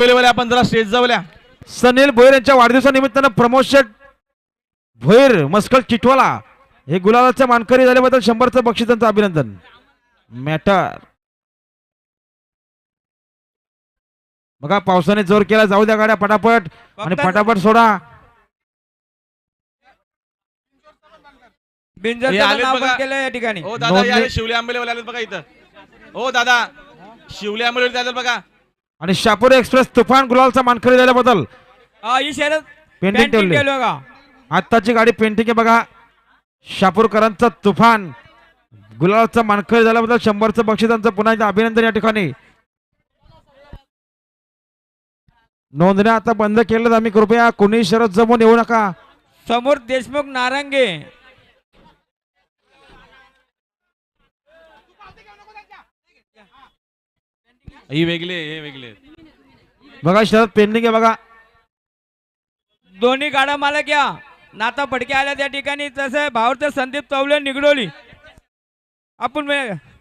आपण जरा स्टेज जावल्या सनील भोईर यांच्या वाढदिवसानिमित्तानं प्रमोद शेठ भोईर मस्कल चिटवाला हे गुलाबाच्या मानकरी झाल्याबद्दल शंभरचं बक्षिसांचं अभिनंदन. मॅटर बघा पावसाने जोर केला जाऊ द्या गाड्या पटापट. आणि पटापट सोडा. पण केलं या ठिकाणी. हो दादा शिवले आलेत बघा इथं. हो दादा शिवले आलेत बघा. आणि शापूर एक्सप्रेस तुफान गुलालचा मानकरी झाल्याबद्दल पेंटिंग ठेवली. आत्ताची गाडी पेंटिंग आहे बघा. शापूरकरांचा तुफान गुलालचा मानकरी झाल्याबद्दल शंभरचं बक्षिसांचं पुन्हा एकदा अभिनंदन या ठिकाणी. नोंदण्या आता बंद केलं आम्ही. कृपया कोणी शरद जमून येऊ नका. समोर देशमुख नारंगे. ही वेगळे हे वेगळे बघा शरद पेंडिंग आहे बघा. दोन्ही गाडा मालक या. नाता फडके आल्या त्या ठिकाणी. तसं भावचं संदीप चौले निगडोली. आपण